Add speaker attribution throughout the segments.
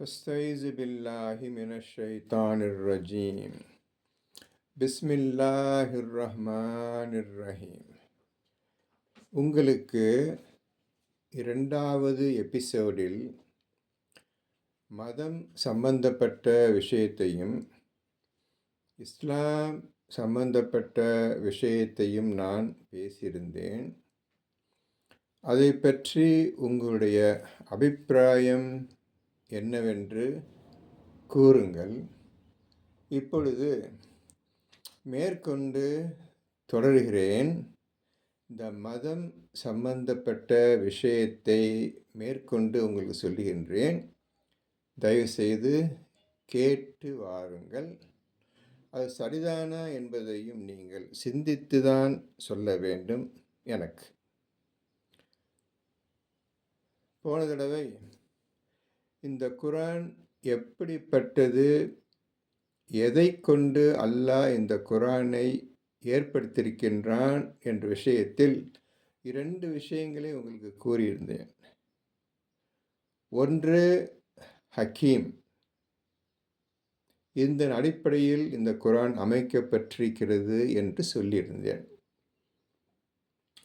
Speaker 1: فاستعيذ بالله من الشيطان الرجيم بسم الله الرحمن الرحيم உங்களுக்கு இரண்டாவது எபிசோடில் மதம் சம்பந்தப்பட்ட விஷயத்தையும் இஸ்லாம் சம்பந்தப்பட்ட விஷயத்தையும் நான் பேசியிருந்தேன் அதை பற்றி உங்களுடைய அபிப்பிராயம் என்னவென்று கூறுங்கள். இப்பொழுது மேற்கொண்டு தொடர்கிறேன். இந்த மதம் சம்பந்தப்பட்ட விஷயத்தை மேற்கொண்டு உங்களுக்கு சொல்லுகின்றேன். தயவுசெய்து கேட்டு வாருங்கள். அது சரிதானா என்பதையும் நீங்கள் சிந்தித்து தான் சொல்ல வேண்டும் எனக்கு. போன தடவை இந்த குரான் எப்படிப்பட்டது? எதை கொண்டு அல்லாஹ் இந்த குரானை ஏற்படுத்தியிருக்கின்றான் என்ற விஷயத்தில் இரண்டு விஷயங்களை உங்களுக்கு கூறியிருந்தேன். ஒன்று ஹக்கீம். இந்த அடிப்படையில் இந்த குரான் அமைக்கப்பட்டிருக்கிறது என்று சொல்லியிருந்தேன்.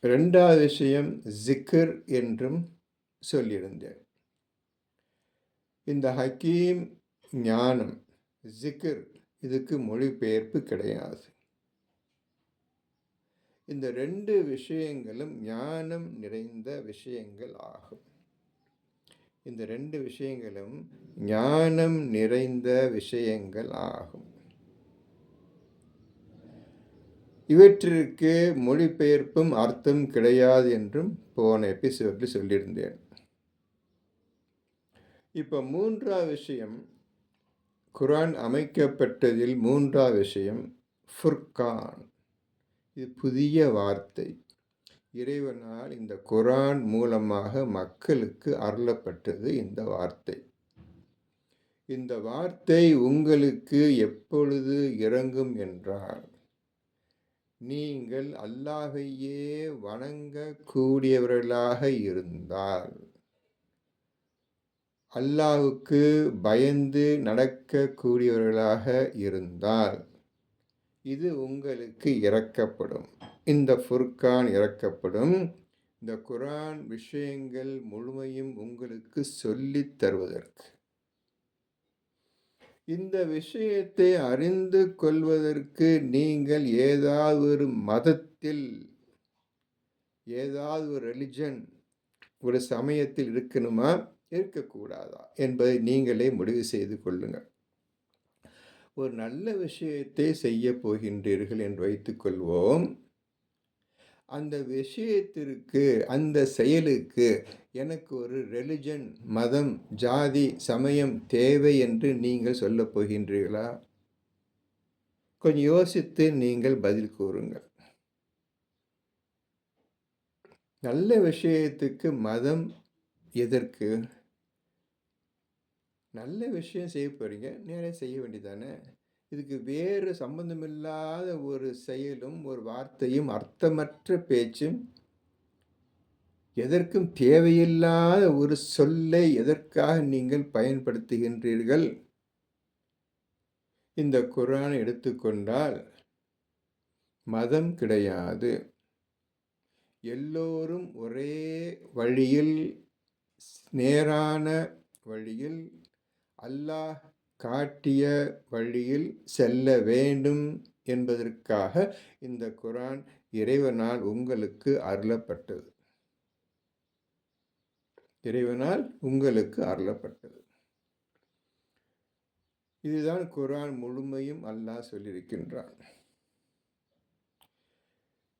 Speaker 1: ரெண்டாவது விஷயம் ஜிக்கர் என்றும் சொல்லியிருந்தேன். இந்த ஹக்கீம் ஞானம் ஜிக்கர் இதுக்கு மொழிபெயர்ப்பு கிடையாது. இந்த ரெண்டு விஷயங்களும் ஞானம் நிறைந்த விஷயங்கள் ஆகும். இந்த ரெண்டு விஷயங்களும் ஞானம் நிறைந்த விஷயங்கள் ஆகும். இவற்றிற்கு மொழிபெயர்ப்பும் அர்த்தம் கிடையாது என்றும் போன எபிசோடில் சொல்லியிருந்தேன். இப்போ மூன்றாவது விஷயம் குரான் அமைக்கப்பட்டதில் மூன்றாவது விஷயம் ஃபுர்கான். இது புதிய வார்த்தை. இறைவனால் இந்த குரான் மூலமாக மக்களுக்கு அருளப்பட்டது இந்த வார்த்தை. இந்த வார்த்தை உங்களுக்கு எப்பொழுது இறங்கும் என்றால் நீங்கள் அல்லாஹையே வணங்கக்கூடியவர்களாக இருந்தால் அல்லாவுக்கு பயந்து நடக்கக்கூடியவர்களாக இருந்தால் இது உங்களுக்கு இறக்கப்படும். இந்த ஃபுர்கான் இறக்கப்படும். இந்த குரான் விஷயங்கள் முழுமையும் உங்களுக்கு சொல்லித் தருவதற்கு. இந்த விஷயத்தை அறிந்து கொள்வதற்கு நீங்கள் ஏதாவது ஒரு மதத்தில் ஏதாவது ஒரு ரிலிஜன் ஒரு சமயத்தில் இருக்கணுமா? இருக்கக்கூடாதா என்பதை நீங்களே முடிவு செய்து கொள்ளுங்கள். ஒரு நல்ல விஷயத்தை செய்ய போகின்றீர்கள் என்று வைத்துக்கொள்வோம் அந்த விஷயத்திற்கு அந்த செயலுக்கு எனக்கு ஒரு ரெலிஜன் மதம் ஜாதி சமயம் தேவை என்று நீங்கள் சொல்லப் போகின்றீர்களா? கொஞ்சம் யோசித்து நீங்கள் பதில் கூறுங்கள். நல்ல விஷயத்துக்கு மதம் எதற்கு? நல்ல விஷயம் செய்ய போகிறீங்க நேராக செய்ய வேண்டியதானே? இதுக்கு வேறு சம்பந்தமில்லாத ஒரு செயலும் ஒரு வார்த்தையும் அர்த்தமற்ற பேச்சும் எதற்கும் தேவையில்லாத ஒரு சொல்லை எதற்காக நீங்கள் பயன்படுத்துகின்றீர்கள்? இந்த குரான் எடுத்துக்கொண்டால் மதம் கிடையாது. எல்லோரும் ஒரே வழியில் நேரான வழியில் அல்லாஹ் காட்டிய வழியில் செல்ல வேண்டும் என்பதற்காக இந்த குரான் இறைவனால் உங்களுக்கு அருளப்பட்டது. இறைவனால் உங்களுக்கு அருளப்பட்டது. இதுதான் குரான் முழுமையும் அல்லாஹ் சொல்லியிருக்கின்றான்.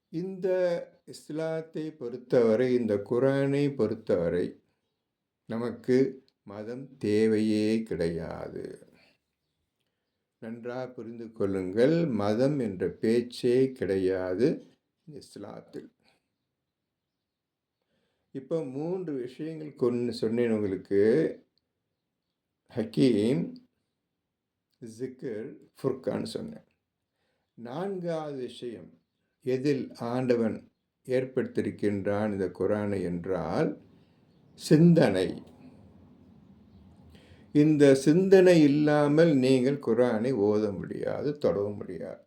Speaker 1: இந்த இஸ்லாத்தை பொறுத்தவரை இந்த குரானை பொறுத்தவரை நமக்கு மதம் தேவையே கிடையாது. நன்றாக புரிந்து கொள்ளுங்கள். மதம் என்ற பேச்சே கிடையாது. இஸ்லாத்தில். இப்போ மூன்று விஷயங்கள் கொண்டு சொன்னேன் உங்களுக்கு. ஹக்கீம் ஜிக்கர் ஃபுர்கான்னு சொன்னேன். நான்காவது விஷயம் எதில் ஆண்டவன் ஏற்படுத்தியிருக்கின்றான் இந்த குரானை என்றால் சிந்தனை. இந்த சிந்தனை இல்லாமல் நீங்கள் குரானை ஓத முடியாது தொடர முடியாது.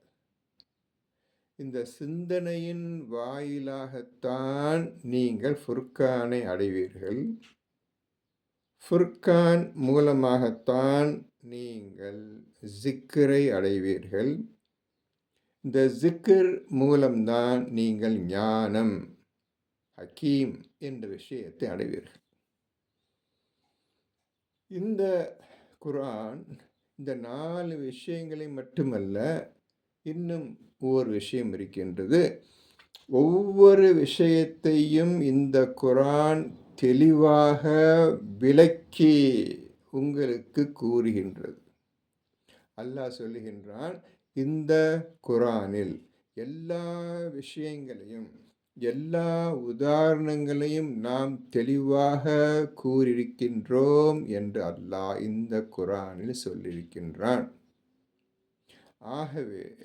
Speaker 1: இந்த சிந்தனையின் வாயிலாகத்தான் நீங்கள் ஃபுர்கானை அடைவீர்கள். ஃபுர்கான் மூலமாகத்தான் நீங்கள் ஜிக்கரை அடைவீர்கள். இந்த ஜிக்கர் மூலம்தான் நீங்கள் ஞானம் ஹக்கீம் என்ற விஷயத்தை அடைவீர்கள். இந்த குரான் இந்த நாலு விஷயங்களை மட்டுமல்ல இன்னும் ஒவ்வொரு விஷயம் இருக்கின்றது. ஒவ்வொரு விஷயத்தையும் இந்த குரான் தெளிவாக விளக்கி உங்களுக்கு கூறுகின்றது. அல்லாஹ் சொல்லுகின்றான் இந்த குரானில் எல்லா விஷயங்களையும் எல்லா உதாரணங்களையும் நாம் தெளிவாக கூறியிருக்கின்றோம் என்று அல்லாஹ் இந்த குரானில் சொல்லியிருக்கின்றான். ஆகவே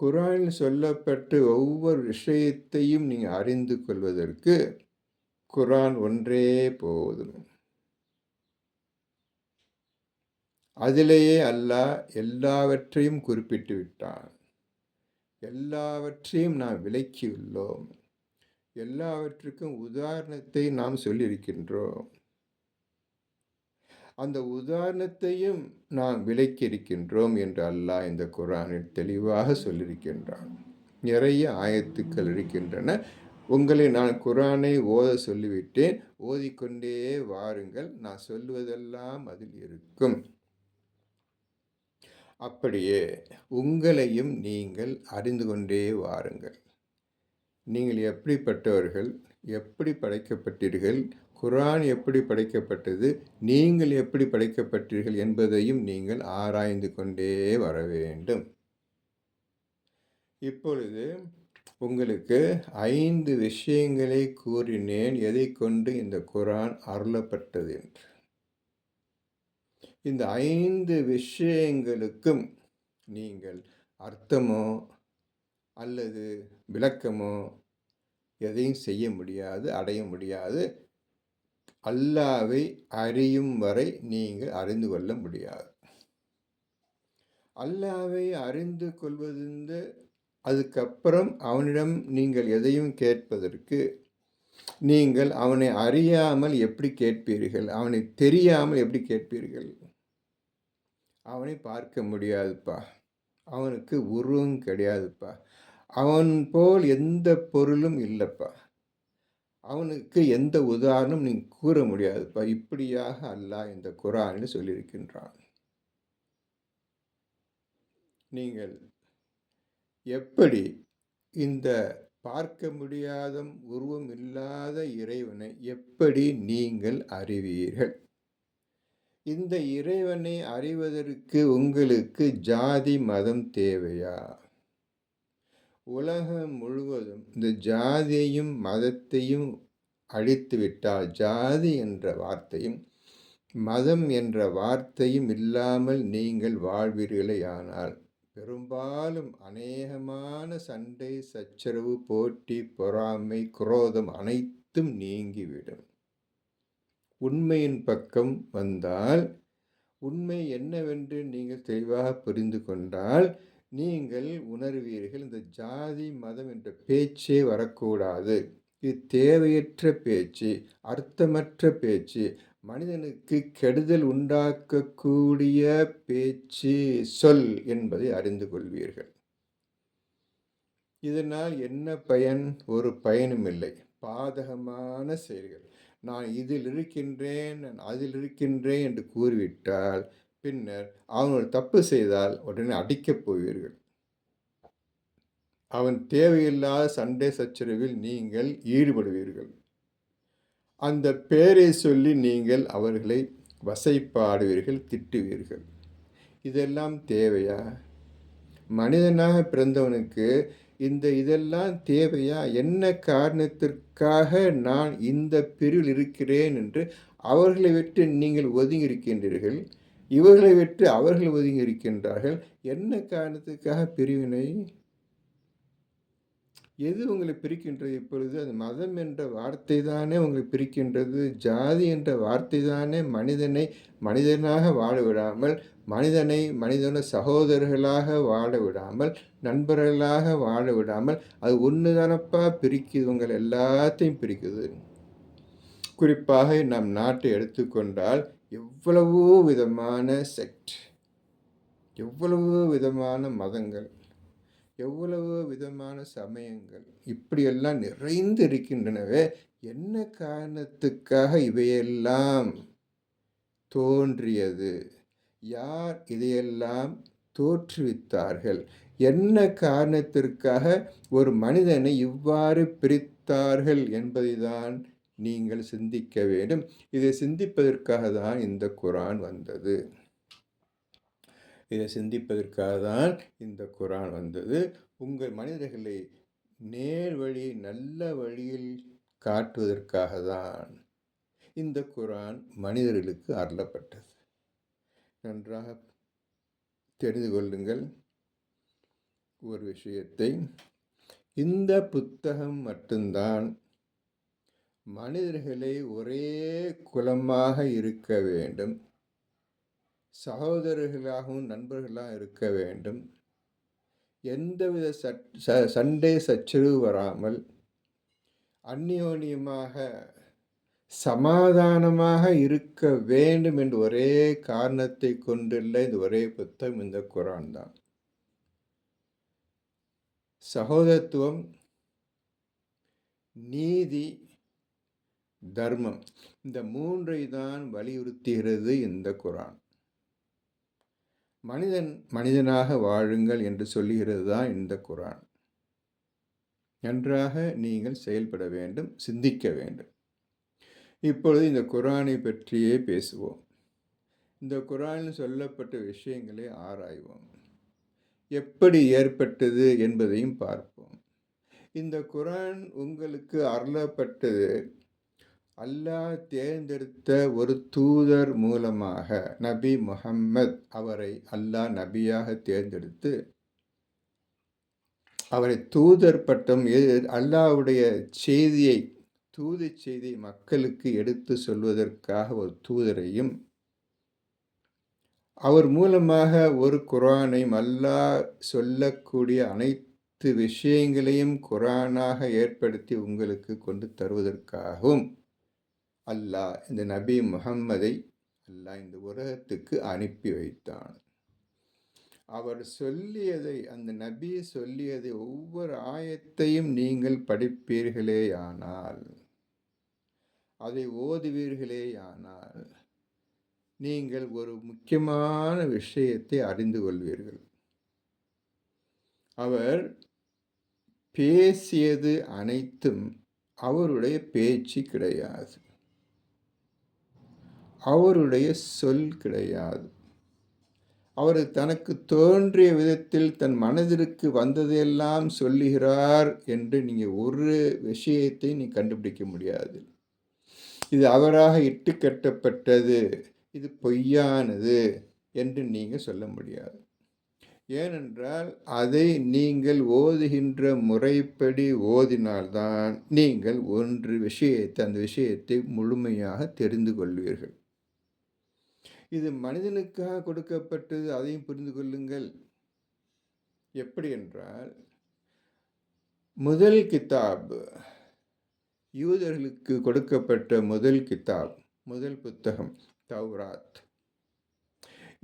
Speaker 1: குரானில் சொல்லப்பட்டு ஒவ்வொரு விஷயத்தையும் நீங்கள் அறிந்து கொள்வதற்கு குரான் ஒன்றே போதும். அதிலேயே அல்லாஹ் எல்லாவற்றையும் குறிப்பிட்டு விட்டான். எல்லாவற்றையும் நாம் விளக்கியுள்ளோம். எல்லாவற்றுக்கும் உதாரணத்தை நாம் சொல்லியிருக்கின்றோம். அந்த உதாரணத்தையும் நாம் விளக்கியிருக்கின்றோம் என்று அல்லாஹ் இந்த குரானில் தெளிவாக சொல்லியிருக்கின்றான். நிறைய ஆயத்துக்கள் இருக்கின்றன. உங்களை நான் குரானை ஓத சொல்லிவிட்டேன். ஓதிக்கொண்டே வாருங்கள். நான் சொல்லுவதெல்லாம் அதில் இருக்கும். அப்படியே உங்களையும் நீங்கள் அறிந்து கொண்டே வாருங்கள். நீங்கள் எப்படிப்பட்டவர்கள் எப்படி படைக்கப்பட்டீர்கள் குரான் எப்படி படைக்கப்பட்டது நீங்கள் எப்படி படைக்கப்பட்டீர்கள் என்பதையும் நீங்கள் ஆராய்ந்து கொண்டே வர வேண்டும். இப்பொழுது உங்களுக்கு ஐந்து விஷயங்களை கூறினேன் எதை கொண்டு இந்த குரான் அருளப்பட்டது என்று. இந்த ஐந்து விஷயங்களுக்கும் நீங்கள் அர்த்தமோ அல்லது விளக்கமோ எதையும் செய்ய முடியாது அடைய முடியாது. அல்லாவை அறியும் வரை நீங்கள் அறிந்து கொள்ள முடியாது. அல்லாவை அறிந்து கொள்வதிருந்து அதுக்கப்புறம் அவனிடம் நீங்கள் எதையும் கேட்பதற்கு நீங்கள் அவனை அறியாமல் எப்படி கேட்பீர்கள்? அவனை தெரியாமல் எப்படி கேட்பீர்கள்? அவனை பார்க்க முடியாதுப்பா. அவனுக்கு உருவம் கிடையாதுப்பா. அவன் போல் எந்த பொருளும் இல்லைப்பா. அவனுக்கு எந்த உதாரணம் நீ கூற முடியாதுப்பா. இப்படியாக அல்லாஹ் இந்த குரானில் சொல்லியிருக்கின்றான். நீங்கள் எப்படி இந்த பார்க்க முடியாத உருவம் இல்லாத இறைவனை எப்படி நீங்கள் அறிவீர்கள்? இந்த இறைவனை அறிவதற்கு உங்களுக்கு ஜாதி மதம் தேவையா? உலகம் முழுவதும் இந்த ஜாதியையும் மதத்தையும் அழித்துவிட்டால் ஜாதி என்ற வார்த்தையும் மதம் என்ற வார்த்தையும் இல்லாமல் நீங்கள் வாழ்வீர்களே ஆனால் பெரும்பாலும் அநேகமான சண்டை சச்சரவு போட்டி பொறாமை குரோதம் அனைத்தும் நீங்கிவிடும். உண்மையின் பக்கம் வந்தால் உண்மை என்னவென்று நீங்கள் தெளிவாக புரிந்து கொண்டால் நீங்கள் உணர்வீர்கள் இந்த ஜாதி மதம் என்ற பேச்சே வரக்கூடாது. இது தேவையற்ற பேச்சு அர்த்தமற்ற பேச்சு. மனிதனுக்கு கெடுதல் உண்டாக்கக்கூடிய பேச்சு சொல் என்பதை அறிந்து கொள்வீர்கள். இதனால் என்ன பயன்? ஒரு பயனும் இல்லை. பாதகமான செயல்கள். நான் இதில் இருக்கின்றேன் நான் அதில் இருக்கின்றேன் என்று கூறிவிட்டால் பின்னர் அவன் தப்பு செய்தால் உடனே அடிக்கப் போவீர்கள். அவன் தேவையில்லாத சண்டை சச்சரவில் நீங்கள் ஈடுபடுவீர்கள். அந்த பெயரை சொல்லி நீங்கள் அவர்களை வசைப்பாடுவீர்கள் திட்டுவீர்கள். இதெல்லாம் தேவையா? மனிதனாக பிறந்தவனுக்கு இந்த இதெல்லாம் தேவையா? என்ன காரணத்திற்காக நான் இந்த பிரிவில் இருக்கிறேன் என்று அவர்களை விட்டு நீங்கள் ஒதுங்கி இருக்கின்றீர்கள் இவர்களை விட்டு அவர்கள் ஒதுங்கி இருக்கின்றார்கள் என்ன காரணத்துக்காக பிரிவினை? எது உங்களை பிரிக்கின்றது இப்பொழுது? அது மதம் என்ற வார்த்தை தானே உங்களை பிரிக்கின்றது. ஜாதி என்ற வார்த்தை தானே மனிதனை மனிதனாக வாழ விடாமல் மனிதனை மனிதன சகோதரர்களாக வாழ விடாமல் நண்பர்களாக வாழ விடாமல் அது ஒன்று தானப்பா பிரிக்குது? உங்கள் எல்லாத்தையும் பிரிக்குது. குறிப்பாக நம் நாட்டை எடுத்துக்கொண்டால் எவ்வளவோ விதமான செக்ட் எவ்வளவோ விதமான மதங்கள் எவ்வளவோ விதமான சமயங்கள் இப்படியெல்லாம் நிறைந்து இருக்கின்றனவே என்ன காரணத்துக்காக இவையெல்லாம் தோன்றியது? யார் இதையெல்லாம் தோற்றுவித்தார்கள்? என்ன காரணத்திற்காக ஒரு மனிதனை இவ்வாறு பிரித்தார்கள் என்பதை தான் நீங்கள் சிந்திக்க வேண்டும். இதை சிந்திப்பதற்காக தான் இந்த குரான் வந்தது. இதை சிந்திப்பதற்காக தான் இந்த குரான் வந்தது. உங்கள் மனிதர்களை நேர் வழி நல்ல வழியில் காட்டுவதற்காக தான் இந்த குரான் மனிதர்களுக்கு அருளப்பட்டது. நன்றாக தெரிந்து கொள்ளுங்கள். ஒரு விஷயத்தை. இந்த புத்தகம் மட்டும்தான் மனிதர்களை ஒரே குலமாக இருக்க வேண்டும். சகோதரர்களாகவும் நண்பர்களாக இருக்க வேண்டும். எந்தவித சட் ச சண்டை சச்சரவு வராமல் அந்யோன்யமாக சமாதானமாக இருக்க வேண்டும் என்று ஒரே காரணத்தை கொண்டுள்ள இந்த ஒரே புத்தகம் இந்த குரான் தான். சகோதரத்துவம் நீதி தர்மம். இந்த மூன்றை தான் வலியுறுத்துகிறது இந்த குரான். மனிதன் மனிதனாக வாழுங்கள் என்று சொல்லுகிறது தான் இந்த குரான். நன்றாக நீங்கள் செயல்பட வேண்டும் சிந்திக்க வேண்டும். இப்பொழுது இந்த குரானை பற்றியே பேசுவோம். இந்த குரானில் சொல்லப்பட்ட விஷயங்களை ஆராய்வோம். எப்படி ஏற்பட்டது என்பதையும் பார்ப்போம். இந்த குரான் உங்களுக்கு அருளப்பட்டது அல்லாஹ் தேர்ந்தெடுத்த ஒரு தூதர் மூலமாக நபி முஹம்மத் அவரை அல்லாஹ் நபியாக தேர்ந்தெடுத்து அவரை தூதர் பட்டம் அல்லாவுடைய செய்தியை தூது செய்தி மக்களுக்கு எடுத்து சொல்வதற்காக ஒரு தூதரையும் அவர் மூலமாக ஒரு குரானையும் அல்லாஹ் சொல்லக்கூடிய அனைத்து விஷயங்களையும் குரானாக ஏற்படுத்தி உங்களுக்கு கொண்டு தருவதற்காகவும் அல்லாஹ் இந்த நபி முகம்மதை அல்லாஹ் இந்த உலகத்துக்கு அனுப்பி வைத்தான். அவர் சொல்லியதை அந்த நபி சொல்லியதை ஒவ்வொரு ஆயத்தையும் நீங்கள் படிப்பீர்களேயானால் அதை ஓதுவீர்களேயானால் நீங்கள் ஒரு முக்கியமான விஷயத்தை அறிந்து கொள்வீர்கள். அவர் பேசியது அனைத்தும் அவருடைய பேச்சு கிடையாது. அவருடைய சொல் கிடையாது. அவர் தனக்கு தோன்றிய விதத்தில் தன் மனதிற்கு வந்ததையெல்லாம் சொல்லுகிறார் என்று நீங்கள் ஒரு விஷயத்தை நீ கண்டுபிடிக்க முடியாது. இது அவராக இட்டு கட்டப்பட்டது. இது பொய்யானது என்று நீங்கள் சொல்ல முடியாது. ஏனென்றால் அதை நீங்கள் ஓதுகின்ற முறைப்படி ஓதினால்தான் நீங்கள் ஒன்று விஷயத்தை அந்த விஷயத்தை முழுமையாக தெரிந்து கொள்வீர்கள். இது மனிதனுக்காக கொடுக்கப்பட்டது அதையும் புரிந்து கொள்ளுங்கள். எப்படி என்றால் முதல் கித்தாப் யூதர்களுக்கு கொடுக்கப்பட்ட முதல் கித்தாப் முதல் புத்தகம் தௌராத்.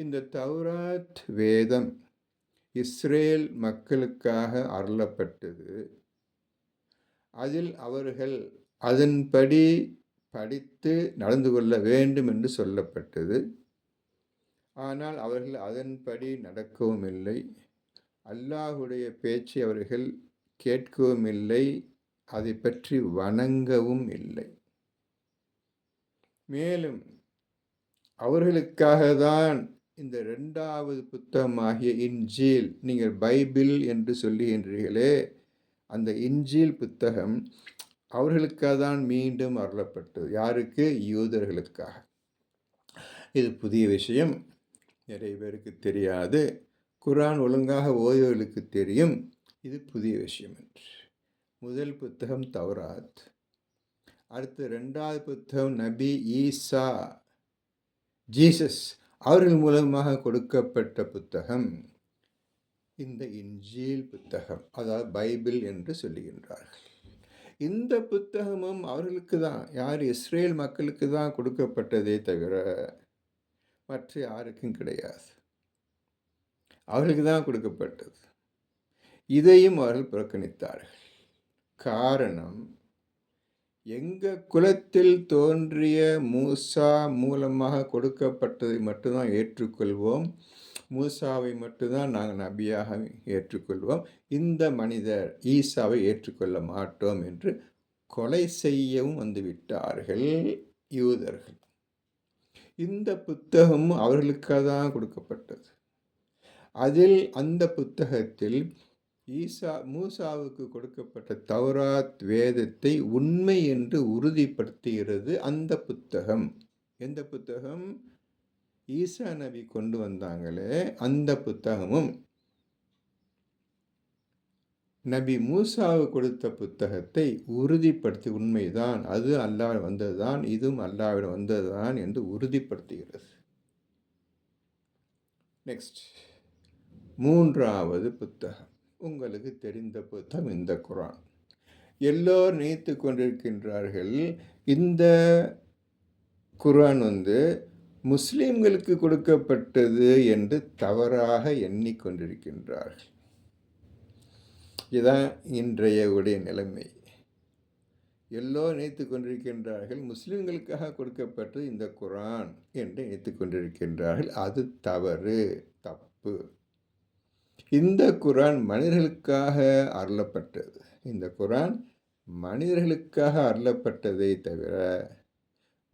Speaker 1: இந்த தௌராத் வேதம் இஸ்ரேல் மக்களுக்காக அருளப்பட்டது. அதில் அவர்கள் அதன்படி படித்து நடந்து கொள்ள வேண்டும் என்று சொல்லப்பட்டது. ஆனால் அவர்கள் அதன்படி நடக்கவும் இல்லை அல்லாஹுடைய பேச்சை அவர்கள் கேட்கவும் இல்லை அதை பற்றி வணங்கவும் இல்லை மேலும் அவர்களுக்காக தான் இந்த ரெண்டாவது புத்தகமாகிய இன்ஜீல் நீங்கள் பைபிள் என்று சொல்லுகின்றீர்களே அந்த இன்ஜீல் புத்தகம் அவர்களுக்காக தான் மீண்டும் அருளப்பட்டது. யாருக்கு? யூதர்களுக்காக. இது புதிய விஷயம். நிறைய பேருக்கு தெரியாது. குரான் ஒழுங்காக ஓய்வுகளுக்கு தெரியும். இது புதிய விஷயம் என்று. முதல் புத்தகம் தவராத் அடுத்து ரெண்டாவது புத்தகம் நபி ஈசா. ஜீசஸ் அவர்கள் மூலமாக கொடுக்கப்பட்ட புத்தகம். இந்த இன்ஜீல் புத்தகம் அதாவது பைபிள் என்று சொல்லுகின்றார்கள். இந்த புத்தகமும் அவர்களுக்கு தான் யார் இஸ்ரேல் மக்களுக்கு தான் கொடுக்கப்பட்டதே தவிர மற்ற யாருக்கும் கிடையாது. அவர்களுக்கு தான் கொடுக்கப்பட்டது. இதையும் அவர்கள் புறக்கணித்தார்கள். காரணம் எங்கள் குலத்தில் தோன்றிய மூசா மூலமாக கொடுக்கப்பட்டதை மட்டும்தான் ஏற்றுக்கொள்வோம். மூசாவை மட்டும்தான் நாங்கள் நபியாக ஏற்றுக்கொள்வோம். இந்த மனிதர் ஈசாவை ஏற்றுக்கொள்ள மாட்டோம் என்று கொலை செய்யவும் வந்துவிட்டார்கள் யூதர்கள். இந்த புத்தகம் அவர்களுக்காக தான் கொடுக்கப்பட்டது. அதில் அந்த புத்தகத்தில் ஈசா மூசாவுக்கு கொடுக்கப்பட்ட தௌராத் வேதத்தை உண்மை என்று உறுதிப்படுத்துகிறது அந்த புத்தகம். எந்த புத்தகம்? ஈசா நபி கொண்டு வந்தாங்களே அந்த புத்தகமும். நபி மூசாவு கொடுத்த புத்தகத்தை உறுதிப்படுத்தி உண்மைதான் அது அல்லாவிடம் வந்ததுதான் இதுவும் அல்லாவிடம் வந்ததுதான் என்று உறுதிப்படுத்துகிறது. நெக்ஸ்ட் மூன்றாவது புத்தகம். உங்களுக்கு தெரிந்த புத்தகம் இந்த குரான். எல்லோர் நினைத்து கொண்டிருக்கின்றார்கள் இந்த குரான் வந்து முஸ்லீம்களுக்கு கொடுக்கப்பட்டது என்று தவறாக எண்ணிக்கொண்டிருக்கின்றார்கள் இதுதான் இன்றைய உடைய நிலைமை. எல்லோரும் நினைத்து கொண்டிருக்கின்றார்கள் முஸ்லிம்களுக்காக கொடுக்கப்பட்டது இந்த குரான் என்று நினைத்து கொண்டிருக்கின்றார்கள். அது தவறு தப்பு. இந்த குரான் மனிதர்களுக்காக அருளப்பட்டது. இந்த குரான் மனிதர்களுக்காக அருளப்பட்டதை தவிர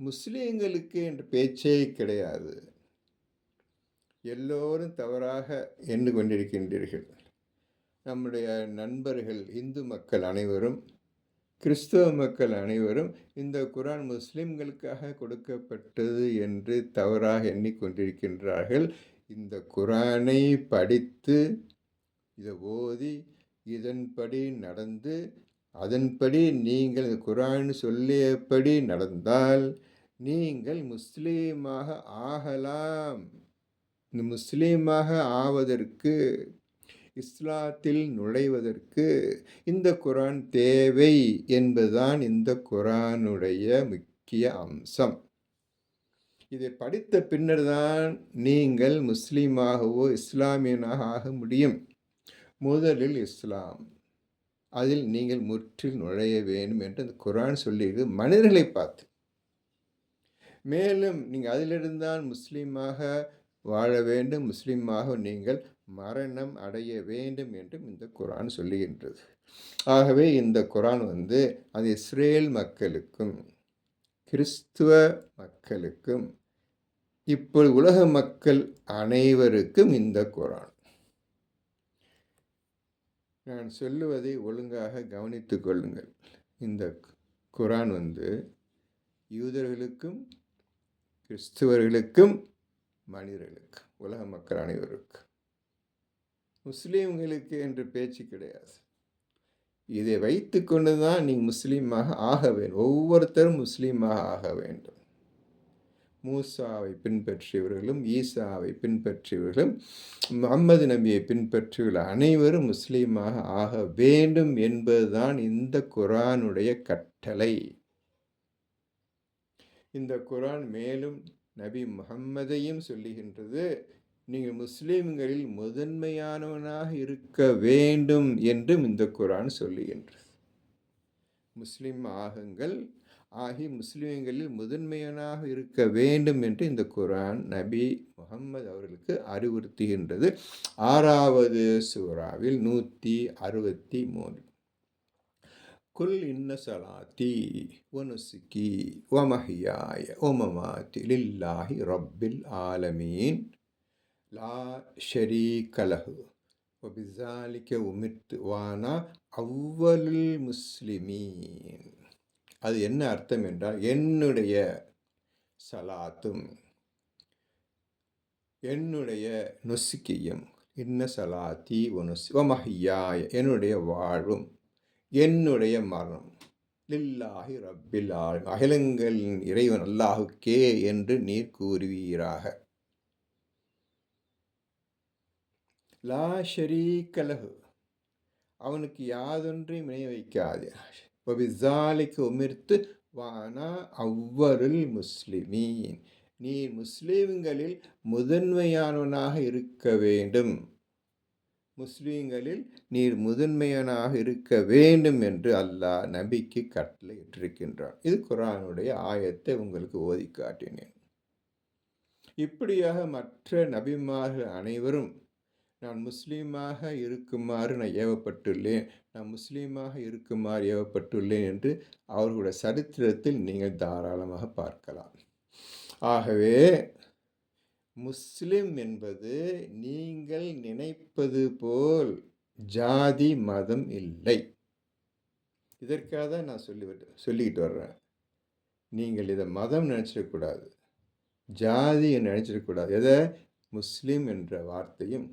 Speaker 1: முஸ்லீம்களுக்கு என்ற பேச்சே கிடையாது. எல்லோரும் தவறாக எண்ணு கொண்டிருக்கின்றீர்கள். நம்முடைய நண்பர்கள் இந்து மக்கள் அனைவரும் கிறிஸ்தவ மக்கள் அனைவரும் இந்த குரான் முஸ்லிம்களுக்காக கொடுக்கப்பட்டது என்று தவறாக எண்ணிக்கொண்டிருக்கின்றார்கள். இந்த குரானை படித்து இதை ஓதி இதன்படி நடந்து அதன்படி நீங்கள் குரான் சொல்லியபடி நடந்தால் நீங்கள் முஸ்லீமாக ஆகலாம். இந்த முஸ்லீமாக ஆவதற்கு இஸ்லாத்தில் நுழைவதற்கு இந்த குரான் தேவை என்பதுதான் இந்த குரானுடைய முக்கிய அம்சம். இதை படித்த பின்னர் தான் நீங்கள் முஸ்லீமாகவோ இஸ்லாமியனாக ஆக முடியும். முதலில் இஸ்லாம். அதில் நீங்கள் முற்றில் நுழைய வேண்டும் என்று அந்த குரான் சொல்லியிருக்கு. மனிதர்களை பார்த்து. மேலும் நீங்கள் அதிலிருந்தான் முஸ்லீமாக வாழ வேண்டும். முஸ்லீமாக நீங்கள் மரணம் அடைய வேண்டும் என்றும் இந்த குரான் சொல்லுகின்றது. ஆகவே இந்த குரான் வந்து அது இஸ்ரேல் மக்களுக்கும் கிறிஸ்துவ மக்களுக்கும் இப்போ உலக மக்கள் அனைவருக்கும் இந்த குரான். நான் சொல்லுவதை ஒழுங்காக கவனித்து கொள்ளுங்கள். இந்த குரான் வந்து யூதர்களுக்கும் கிறிஸ்துவர்களுக்கும் மனிதர்களுக்கும் உலக மக்கள் அனைவருக்கும் முஸ்லீம்களுக்கு என்று பேச்சு கிடையாது. இதை வைத்து கொண்டு தான் நீங்கள் முஸ்லீமாக ஆக வேண்டும். ஒவ்வொருத்தரும் முஸ்லீமாக ஆக வேண்டும். மூசாவை பின்பற்றியவர்களும் ஈசாவை பின்பற்றியவர்களும் முகம்மது நபியை பின்பற்றியவர்கள் அனைவரும் முஸ்லீமாக ஆக வேண்டும் என்பதுதான் இந்த குரானுடைய கட்டளை. இந்த குரான் மேலும் நபி முகம்மதையும் சொல்லுகின்றது. நீங்கள் முஸ்லீம்களில் முதன்மையானவனாக இருக்க வேண்டும் என்றும் இந்த குரான் சொல்லுகின்றது. முஸ்லீம் ஆகுங்கள் ஆகி முஸ்லீம்களில் முதன்மையனாக இருக்க வேண்டும் என்று இந்த குரான் நபி முகம்மது அவர்களுக்கு அறிவுறுத்துகின்றது. ஆறாவது சூறாவில் நூற்றி அறுபத்தி மூணு குல் இன்ன சலாத்தி ஒனுசுக்கி ஒமஹியாய ஒமமாத்தி லில்லாஹி ரப்பில் ஆலமீன். லா ஷரீகலஹு ஒபிசாலிக்க உமித்து வானா அவ்வலுல் முஸ்லிமீன் அது என்ன அர்த்தம் என்றால் என்னுடைய சலாத்தும் என்னுடைய நொசுக்கியம் இன்ன சலாத்தி ஒனுசி ஒமஹியாய என்னுடைய வாழ்வும் என்னுடைய மரணம் லில்லாஹி ரப்பில் ஆழ் அகிலங்களின் இறைவன் அல்லாஹுக்கே என்று நீர் கூறுவீராக லா ஷரீக்கலகு அவனுக்கு யாதொன்றையும் இணைய வைக்காது. இப்போ விசாலிக்கு உமிர்த்து வானா அவ்வருள் முஸ்லிமீன். நீ முஸ்லீம்களில் முதன்மையானவனாக இருக்க வேண்டும். முஸ்லீம்களில் நீர் முதன்மையனாக இருக்க வேண்டும் என்று அல்லாஹ் நபிக்கு கட்டளை இட்டிருக்கின்றான் இது குரானுடைய ஆயத்தை உங்களுக்கு ஓதி காட்டினேன் இப்படியாக மற்ற நபிமார்கள் அனைவரும் நான் முஸ்லீமாக இருக்குமாறு நான் ஏவப்பட்டுள்ளேன். நான் முஸ்லீமாக இருக்குமாறு ஏவப்பட்டுள்ளேன் என்று அவர்களுடைய சரித்திரத்தில் நீங்கள் தாராளமாக பார்க்கலாம். ஆகவே முஸ்லிம் என்பது நீங்கள் நினைப்பது போல் ஜாதி மதம் இல்லை. இதற்காக தான் நான் சொல்லி சொல்லிக்கிட்டு வர்றேன். நீங்கள் இதை மதம் நினச்சிடக்கூடாது. ஜாதி நினச்சிடக்கூடாது. எதை? முஸ்லீம் என்ற வார்த்தையும்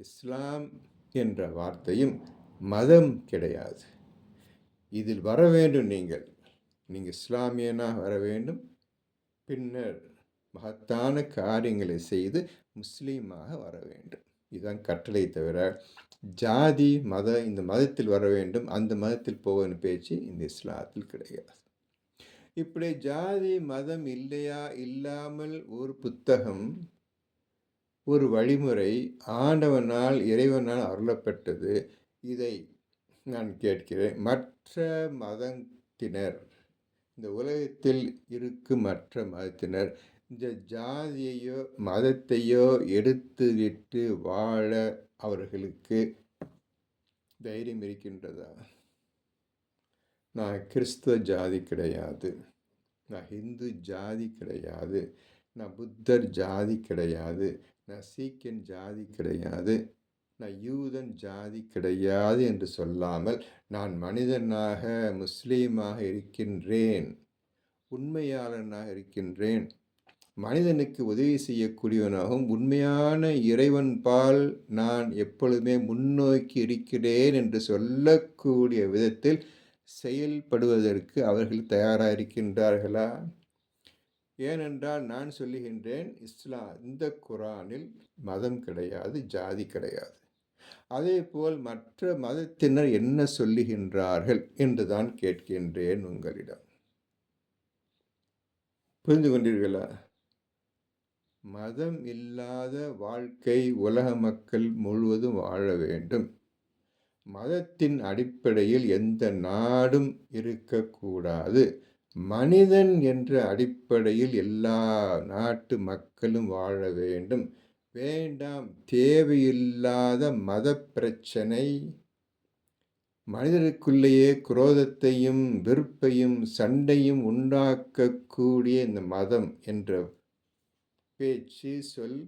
Speaker 1: இஸ்லாம் என்ற வார்த்தையும் மதம் கிடையாது. இதில் வர வேண்டும் நீங்கள். நீங்கள் இஸ்லாமியனாக வர வேண்டும். பின்னர் மகத்தான காரியங்களை செய்து முஸ்லீமாக வர வேண்டும். இதுதான் கட்டளை தவிர ஜாதி மத இந்த மதத்தில் வர வேண்டும். அந்த மதத்தில் போகணும் பேச்சு இந்த இஸ்லாத்தில் கிடையாது. இப்படி ஜாதி மதம் இல்லையா? இல்லாமல் ஒரு புத்தகம் ஒரு வழிமுறை ஆண்டவனால் இறைவனால் அருளப்பட்டது. இதை நான் கேட்கிறேன். மற்ற மதத்தினர் இந்த உலகத்தில் இருக்கும் மற்ற மதத்தினர் இந்த ஜாதியையோ மதத்தையோ எடுத்துவிட்டு வாழ அவர்களுக்கு தைரியம் இருக்கின்றதா? நான் கிறிஸ்துவ ஜாதி கிடையாது. நான் ஹிந்து ஜாதி கிடையாது. நான் புத்தர் ஜாதி கிடையாது. நான் சீக்கியன் ஜாதி கிடையாது. நான் யூதன் ஜாதி கிடையாது என்று சொல்லாமல் நான் மனிதனாக முஸ்லீமாக இருக்கின்றேன். உண்மையாளனாக இருக்கின்றேன். மனிதனுக்கு உதவி செய்யக்கூடியவனாகவும் உண்மையான இறைவன் பால் நான் எப்பொழுதுமே முன்னோக்கி இருக்கிறேன் என்று சொல்லக்கூடிய விதத்தில் செயல்படுவதற்கு அவர்கள் தயாராக இருக்கின்றார்களா ஏனென்றால் நான் சொல்லுகின்றேன் இஸ்லாம் இந்த குரானில் மதம் கிடையாது ஜாதி கிடையாது. அதே போல் மற்ற மதத்தினர் என்ன சொல்லுகின்றார்கள் என்று தான் கேட்கின்றேன் உங்களிடம். புரிந்து கொண்டீர்களா? மதம் இல்லாத வாழ்க்கை உலக மக்கள் முழுவதும் வாழ வேண்டும். மதத்தின் அடிப்படையில் எந்த நாடும் இருக்கக்கூடாது. மனிதன் என்ற அடிப்படையில் எல்லா நாட்டு மக்களும் வாழ வேண்டும். வேண்டாம் தேவையில்லாத மத பிரச்சனை. மனிதருக்குள்ளேயே குரோதத்தையும் வெறுப்பையும் சண்டையும் உண்டாக்கக்கூடிய இந்த மதம் என்ற பேச்சு சொல்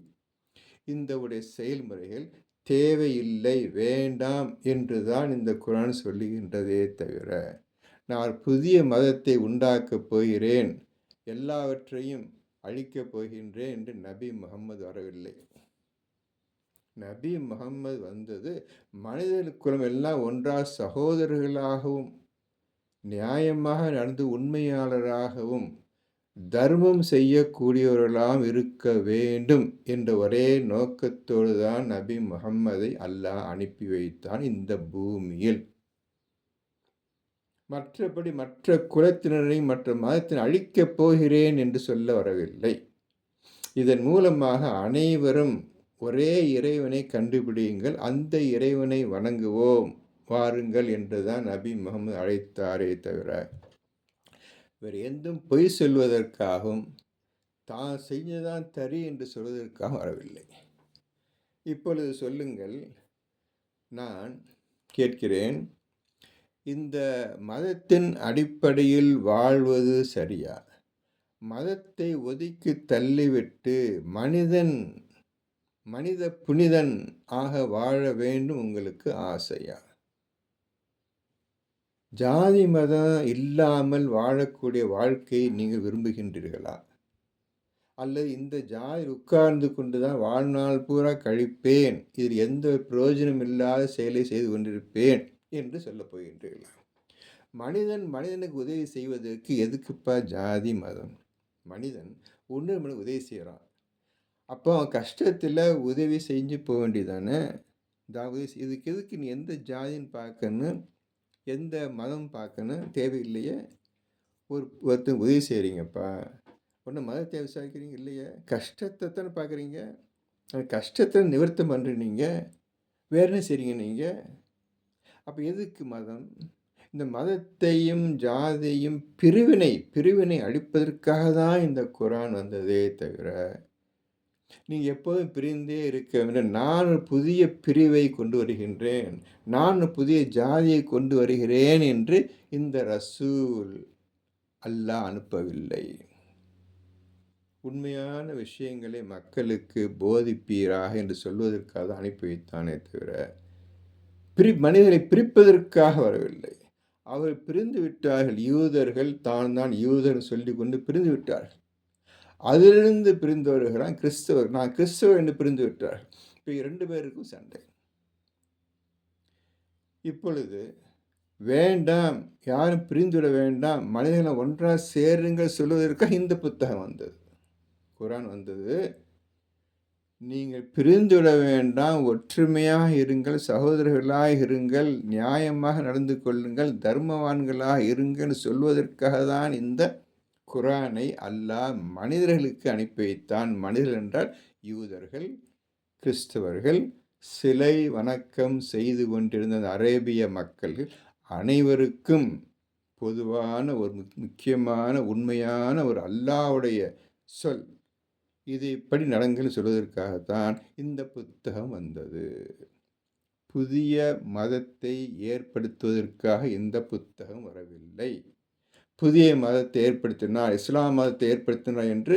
Speaker 1: இந்த உடைய செயல்முறைகள் தேவையில்லை வேண்டாம் என்றுதான் இந்த குரான் சொல்லுகின்றதே தவிர. நான் புதிய மதத்தை உண்டாக்கப் போகிறேன். எல்லாவற்றையும் அழிக்கப் போகின்றேன் என்று நபி முகம்மது வரவில்லை. நபி முகம்மது வந்தது மனித குலம் எல்லாம் ஒன்றாக சகோதரர்களாகவும் நியாயமாக நடந்து உண்மையாளராகவும் தர்மம் செய்யக்கூடியவர்களாம் இருக்க வேண்டும் என்ற ஒரே நோக்கத்தோடு தான் நபி முகம்மதை அல்லாஹ் அனுப்பி வைத்தான் இந்த பூமியில். மற்றபடி மற்ற குலத்தினரை மற்ற மதத்தினை அழிக்கப் போகிறேன் என்று சொல்ல வரவில்லை. இதன் மூலமாக அனைவரும் ஒரே இறைவனை கண்டுபிடியுங்கள் அந்த இறைவனை வணங்குவோம் வாருங்கள் என்றுதான் நபி முகமது அழைத்தாரே தவிர வேறு எந்தும் பொய் சொல்வதற்காகவும் தான் செஞ்சதான் தரி என்று சொல்வதற்காக வரவில்லை. இப்பொழுது சொல்லுங்கள் நான் கேட்கிறேன் இந்த மதத்தின் அடிப்படையில் வாழ்வது சரியா? மதத்தை ஒதுக்கி தள்ளிவிட்டு மனிதன் மனித புனிதன் ஆக வாழ வேண்டும் உங்களுக்கு ஆசையா? ஜாதி மதம் இல்லாமல் வாழக்கூடிய வாழ்க்கையை நீங்கள் விரும்புகின்றீர்களா? அல்லது இந்த ஜாதி உட்கார்ந்து கொண்டு தான் வாழ்நாள் பூரா கழிப்பேன் இதில் எந்த பிரயோஜனம் இல்லாத செயலை செய்து கொண்டிருப்பேன் என்று சொல்லப் போகின்றீர்கள்? மனிதன் மனிதனுக்கு உதவி செய்வதற்கு எதுக்குப்பா ஜாதி மதம்? மனிதன் ஒன்று மனிதனுக்கு உதவி செய்கிறான். அப்போ அவன் கஷ்டத்தில் உதவி செஞ்சு போக வேண்டியதானே? உதவி இதுக்கு எதுக்கு நீ எந்த ஜாதின்னு பார்க்கணும் எந்த மதம் பார்க்கணும் தேவையில்லையே? ஒரு ஒருத்தன் உதவி செய்கிறீங்கப்பா. ஒன்றும் மதத்தை விசாரிக்கிறீங்க இல்லையே? கஷ்டத்தை தானே பார்க்குறீங்க? கஷ்டத்தை நிவர்த்தம் பண்ணுறீங்க வேற என்ன நீங்கள் அப்போ எதுக்கு மதம்? இந்த மதத்தையும் ஜாதியும் பிரிவினை பிரிவினை அழிப்பதற்காக தான் இந்த குரான் வந்ததே தவிர நீங்கள் எப்போதும் பிரிந்தே இருக்க வேண்டும். நான் புதிய பிரிவை கொண்டு வருகின்றேன். நான் புதிய ஜாதியை கொண்டு வருகிறேன் என்று இந்த ரசூல் அல்லாஹ் அனுப்பவில்லை. உண்மையான விஷயங்களை மக்களுக்கு போதிப்பீராக என்று சொல்வதற்காக தான் அனுப்பி வைத்தானே தவிர பிரி மனிதனை பிரிப்பதற்காக வரவில்லை. அவர் பிரிந்து விட்டார்கள். யூதர்கள் தான் தான் யூதர்னு சொல்லி கொண்டு பிரிந்து விட்டார்கள். அதிலிருந்து பிரிந்தவர்கள் தான் கிறிஸ்தவர். நான் கிறிஸ்தவர் என்று பிரிந்து விட்டார்கள். இப்போ இரண்டு பேருக்கும் சண்டை. இப்பொழுது வேண்டாம் யாரும் பிரிந்துவிட வேண்டாம். மனிதனை ஒன்றாக சேருங்கள் சொல்வதற்காக இந்த புத்தகம் வந்தது. குரான் வந்தது. நீங்கள் பிரிந்துவிட வேண்டாம். ஒற்றுமையாக இருங்கள். சகோதரர்களாக இருங்கள். நியாயமாக நடந்து கொள்ளுங்கள். தர்மவான்களாக இருங்கள் சொல்வதற்காக தான் இந்த குரானை அல்லாஹ் மனிதர்களுக்கு அனுப்பி வைத்தான். மனிதர்கள் என்றால் யூதர்கள் கிறிஸ்தவர்கள் சிலை வணக்கம் செய்து கொண்டிருந்த அரேபிய மக்கள் அனைவருக்கும் பொதுவான ஒரு முக்கியமான உண்மையான ஒரு அல்லாஹ்வுடைய சொல். இது இப்படி நடங்குன்னு சொல்வதற்காகத்தான் இந்த புத்தகம் வந்தது. புதிய மதத்தை ஏற்படுத்துவதற்காக இந்த புத்தகம் வரவில்லை. புதிய மதத்தை ஏற்படுத்தினார் இஸ்லாம் மதத்தை ஏற்படுத்தினார் என்று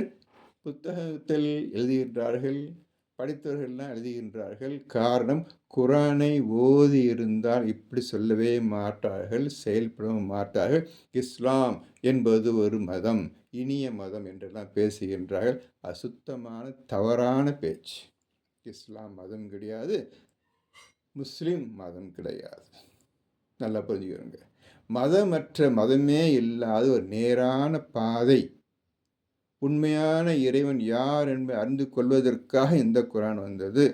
Speaker 1: புத்தகத்தில் எழுதுகின்றார்கள் படித்தவர்கள்லாம் எழுதுகின்றார்கள் காரணம் குரானை ஓதி இருந்தால் இப்படி சொல்லவே மாட்டார்கள் செயல்படவும் மாட்டார்கள். இஸ்லாம் என்பது ஒரு மதம் இனிய மதம் என்றெல்லாம் பேசுகின்றார்கள். அசுத்தமான தவறான பேச்சு. இஸ்லாம் மதம் கிடையாது முஸ்லீம் மதம் கிடையாது. நல்லா புரிஞ்சுக்கிறோங்க மதமற்ற மதமே இல்லாத ஒரு நேரான பாதை உண்மையான இறைவன் யார் என்பதை அறிந்து கொள்வதற்காக இந்த குரான் வந்தது.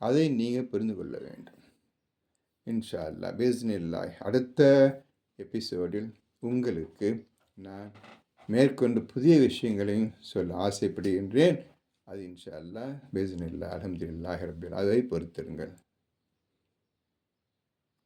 Speaker 1: அதை நீங்கள் புரிந்து கொள்ள வேண்டும். இன்ஷா அல்லா பிஸ்னில்லாய் அடுத்த எபிசோடில் உங்களுக்கு நான் மேற்கொண்டு புதிய விஷயங்களையும் சொல்ல ஆசைப்படுகின்றேன். அது இன்ஷா அல்லா பிஸ்னில்லா அலமதுல்லாஹ் ரபில் அதை பொறுத்திருங்கள்.